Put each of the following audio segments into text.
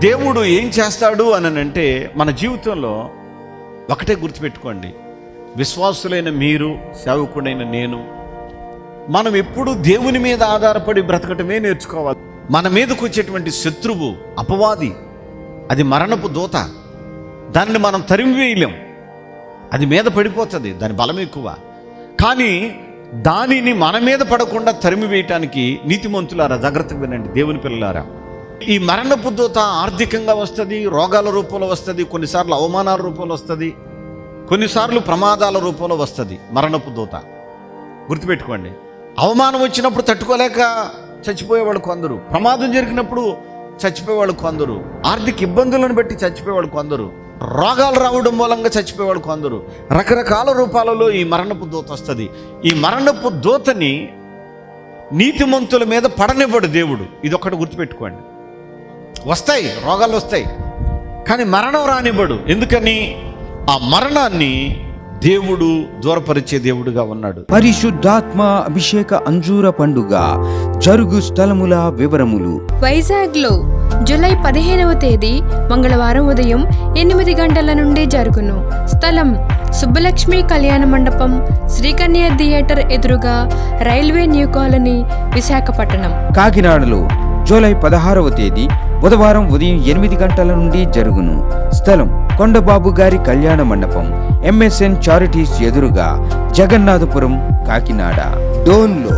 దేవుడు ఏం చేస్తాడు అని అంటే మన జీవితంలో ఒకటే గుర్తుపెట్టుకోండి. విశ్వాసులైన మీరు సేవకుడైన నేను మనం ఎప్పుడు దేవుని మీద ఆధారపడి బ్రతకటమే నేర్చుకోవాలి. మన మీదకు వచ్చేటువంటి శత్రువు అపవాది అది మరణపు దూత. దానిని మనం తరిమి వేయలేం అది మీద పడిపోతుంది దాని బలం ఎక్కువ. కానీ దానిని మన మీద పడకుండా తరిమి వేయటానికి నీతిమంతులారా జాగ్రత్తగా వినండి దేవుని పిల్లలారా. ఈ మరణపు దూత ఆర్థికంగా వస్తుంది రోగాల రూపంలో వస్తుంది కొన్నిసార్లు అవమానాల రూపంలో వస్తుంది కొన్నిసార్లు ప్రమాదాల రూపంలో వస్తుంది మరణపు దూత గుర్తుపెట్టుకోండి. అవమానం వచ్చినప్పుడు తట్టుకోలేక చచ్చిపోయేవాళ్ళు కొందరు. ప్రమాదం జరిగినప్పుడు చచ్చిపోయేవాళ్ళు కొందరు. ఆర్థిక ఇబ్బందులను బట్టి చచ్చిపోయేవాళ్ళు కొందరు. రోగాలు రావడం మూలంగా చచ్చిపోయేవాళ్ళు కొందరు. రకరకాల రూపాలలో ఈ మరణపు దూత వస్తుంది. ఈ మరణపు దూతని నీతిమంతుల మీద పడనివ్వడు దేవుడు. ఇది ఒకటి గుర్తుపెట్టుకోండి. వస్తాయి రోగాలు వస్తాయి. కానీ మరణం రానివ్వడు. ఎందుకని? ఆ మరణాన్ని దేవుడు దూరపరిచే దేవుడుగా ఉన్నాడు. పరిశుద్ధాత్మ అభిషేక అంజూర పండుగ జరుగు స్థలముల వివరములు. వైజాగ్లో జూలై పదిహేనవ తేదీ మంగళవారం ఉదయం ఎనిమిది గంటల నుండి జరుగును. స్థలం సుబ్బలక్ష్మి కళ్యాణ మండపం శ్రీకన్య థియేటర్ ఎదురుగా రైల్వే న్యూ కాలనీ విశాఖపట్నం. కాకినాడలో జూలై పదహారవ తేదీ బుధవారం ఉదయం ఎనిమిది గంటల నుండి జరుగును. స్థలం కొండబాబు గారి కళ్యాణ మండపం ఎంఎస్ఎన్ చారిటీస్ ఎదురుగా జగన్నాథపురం కాకినాడ. డోన్లో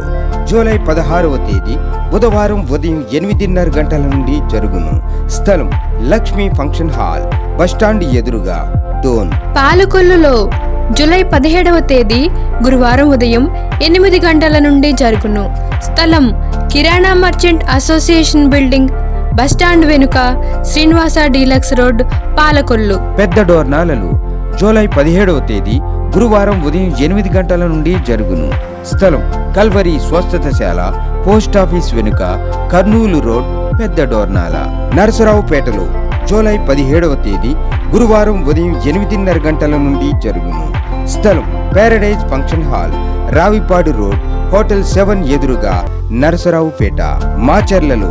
జూలై పదహారవ తేదీ బుధవారం ఉదయం ఎనిమిదిన్నర గంటల నుండి జరుగును. స్థలం లక్ష్మీ ఫంక్షన్ హాల్ బస్టాండ్ ఎదురుగా డోన్. పాలకొల్లులో జూలై పదిహేడవ తేదీ గురువారం ఉదయం ఎనిమిది గంటల నుండి జరుగును. స్థలం Kirana merchant association building bus stand వెనుక శ్రీనివాస డీలక్స్ రోడ్ పాలకొల్లు. పెద్ద డోర్నాలలో జూలై పదిహేడవ తేదీ గురువారం ఉదయం ఎనిమిది గంటల నుండి జరుగును. స్థలం కల్వరి స్వస్థతశాల పోస్టాఫీస్ వెనుక కర్నూలు రోడ్ పెద్ద డోర్నాల నరసరావుపేటలో జూలై పదిహేడవ తేదీ గురువారం ఉదయం ఎనిమిదిన్నర గంటల నుండి జరుగును. స్థలం paradise function hall Ravipadu road hotel seven ఎదురుగా నరసరావుపేట మాచర్లలో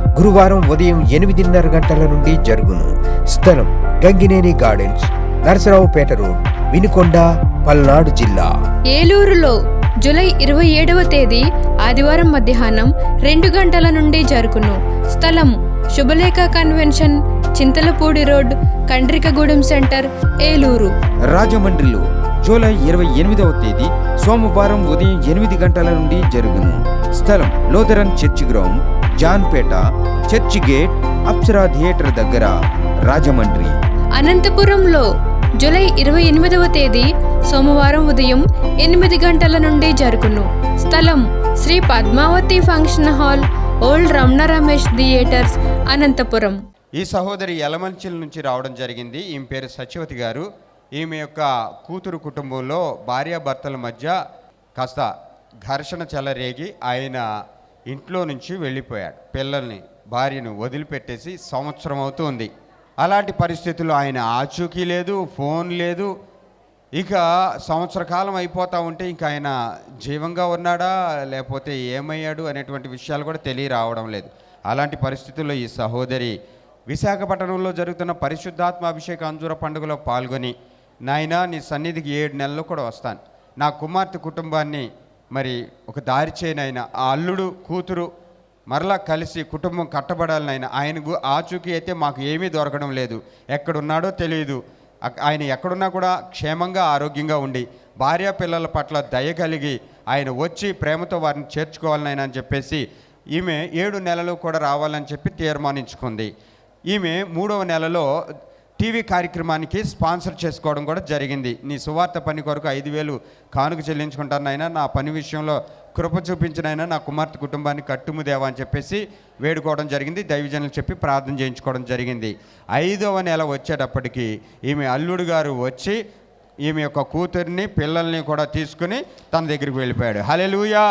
గురువారం ఉదయం ఎనిమిదిన్నర గంటల నుండి జరుగును. స్థలం గంగినేని గార్డెన్స్ నరసరావుపేట రోడ్ వినుకొండ పల్నాడు జిల్లా. ఏలూరులో జూలై ఇరవై ఏడవ తేదీ ఆదివారం మధ్యాహ్నం రెండు గంటల నుండి జరుగును. స్థలం Subhalekha convention Chintalapudi road Kandrikagudem centre Eluru. రాజమండ్రిలో జూలై ఇరవై ఎనిమిదవ తేదీ సోమవారం ఉదయం ఎనిమిది గంటల నుండి జరుగును. స్థలం Lutheran church ground Janpet church gate Apsara theatre దగ్గర రాజమండ్రి. అనంతపురంలో జూలై ఇరవై ఎనిమిదవ తేదీ సోమవారం ఉదయం ఎనిమిది గంటల నుండి జరుగును. స్థలం Sri Padmavathi function hall old Ramana Ramesh theatres Anantapur. ఈ సహోదరి యలమంచిల నుంచి రావడం జరిగింది. ఈమె పేరు సత్యవతి గారు. ఈమె యొక్క కూతురు కుటుంబంలో భార్యాభర్తల మధ్య కాస్త ఘర్షణ చెలరేగి. ఆయన ఇంట్లో నుంచి వెళ్ళిపోయాడు. పిల్లల్ని భార్యను వదిలిపెట్టేసి సంవత్సరం అవుతుంది. అలాంటి పరిస్థితుల్లో ఆయన ఆచూకీ లేదు ఫోన్ లేదు. ఇక సంవత్సర కాలం అయిపోతూ ఉంటే ఇంకా ఆయన జీవంగా ఉన్నాడా లేకపోతే ఏమయ్యాడు అనేటువంటి విషయాలు కూడా తెలియరావడం లేదు. అలాంటి పరిస్థితుల్లో ఈ సహోదరి విశాఖపట్నంలో జరుగుతున్న పరిశుద్ధాత్మ అభిషేక అంజూర పండుగలో పాల్గొని నాయనా నీ సన్నిధికి ఏడు నెలలు కూడా వస్తాను. నా కుమార్తె కుటుంబాన్ని మరి ఒక దారి చేయనైన ఆ అల్లుడు కూతురు మరలా కలిసి కుటుంబం కట్టబడాలనైనా ఆయనకు ఆచూకీ అయితే మాకు ఏమీ దొరకడం లేదు. ఎక్కడున్నాడో తెలియదు. ఆయన ఎక్కడున్నా కూడా క్షేమంగా ఆరోగ్యంగా ఉండి భార్య పిల్లల పట్ల దయ కలిగి ఆయన వచ్చి ప్రేమతో వారిని చేర్చుకోవాలనైనా అని చెప్పేసి ఈమె ఏడు నెలలు కూడా రావాలని చెప్పి తీర్మానించుకుంది. ఈమె మూడవ నెలలో టీవీ కార్యక్రమానికి స్పాన్సర్ చేసుకోవడం కూడా జరిగింది. నీ సువార్త పని కొరకు ఐదు వేలు కానుక చెల్లించుకుంటానైనా నా పని విషయంలో కృప చూపించినైనా నా కుమార్తె కుటుంబాన్ని కట్టుముదేవా అని చెప్పేసి వేడుకోవడం జరిగింది. దైవజనులు చెప్పి ప్రార్థన చేయించుకోవడం జరిగింది. ఐదవ నెల వచ్చేటప్పటికి ఈమె అల్లుడు గారు వచ్చి ఈమె యొక్క కూతుర్ని పిల్లల్ని కూడా తీసుకుని తన దగ్గరికి వెళ్ళిపోయాడు. హలెలుయా